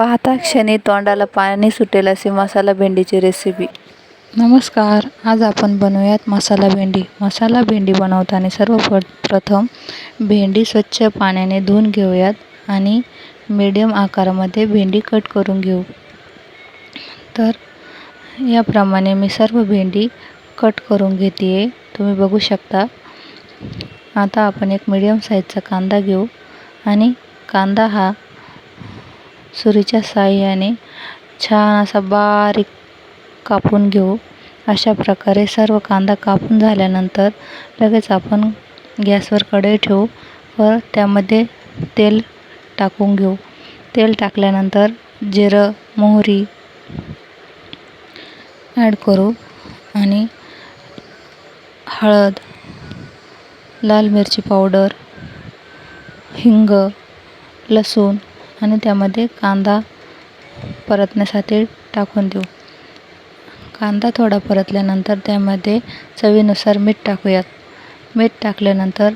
पाहता क्षणी तोंडाला पाणी सुटेल अशी मसाला भेंडीची रेसिपी नमस्कार आज आपण बनवूयात मसाला भेंडी. मसाला भेंडी बनवताना सर्व प्रथम भेंडी स्वच्छ पाण्याने धुवून घेऊयात आणि मीडियम आकारामध्ये भेंडी कट करून घेऊ. तर याप्रमाणे मी सर्व भेंडी कट करून घेते आहे तुम्ही बघू शकता. आता आपण एक मीडियम साईजचा कांदा घेऊ आणि कांदा हा सुरीच्या साहाय्याने छान असा बारीक कापून घेऊ. अशा प्रकारे सर्व कांदा कापून झाल्यानंतर लगेच आपण गॅसवर कढई ठेवू व त्यामध्ये तेल टाकून घेऊ. तेल टाकल्यानंतर जिरं मोहरी ॲड करू आणि हळद लाल मिरची पावडर हिंग लसूण आणि त्यामध्ये कांदा परतण्यासाठी टाकून देऊ. कांदा थोडा परतल्यानंतर त्यामध्ये चवीनुसार मीठ टाकूयात. मीठ टाकल्यानंतर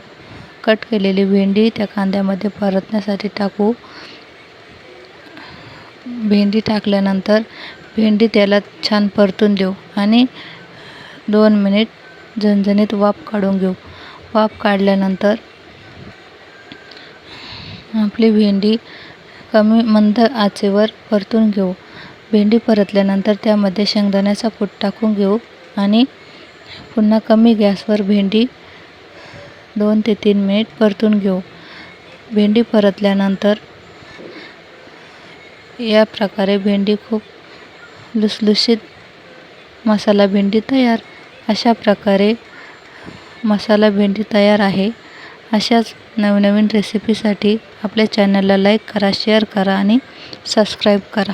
कट केलेली भेंडी त्या कांद्यामध्ये परतण्यासाठी टाकू. भेंडी टाकल्यानंतर भेंडी त्याला छान परतून देऊ आणि दोन मिनिट झणझणीत वाफ काढून घेऊ. वाफ काढल्यानंतर आपली भेंडी कमी मंद आचेवर परतून घेऊ. भेंडी परतल्यानंतर त्यामध्ये शेंगदाण्याचा पूट टाकून घेऊ आणि पुन्हा कमी गॅसवर भेंडी दोन ते तीन मिनिट परतून घेऊ. भेंडी परतल्यानंतर या प्रकारे भेंडी खूप लुसलुशीत मसाला भेंडी तयार अशा प्रकारे मसाला भेंडी तयार आहे. अशाच नवनवीन रेसिपीसाठी आपल्या चॅनलला लाईक करा शेअर करा आणि सबस्क्राईब करा.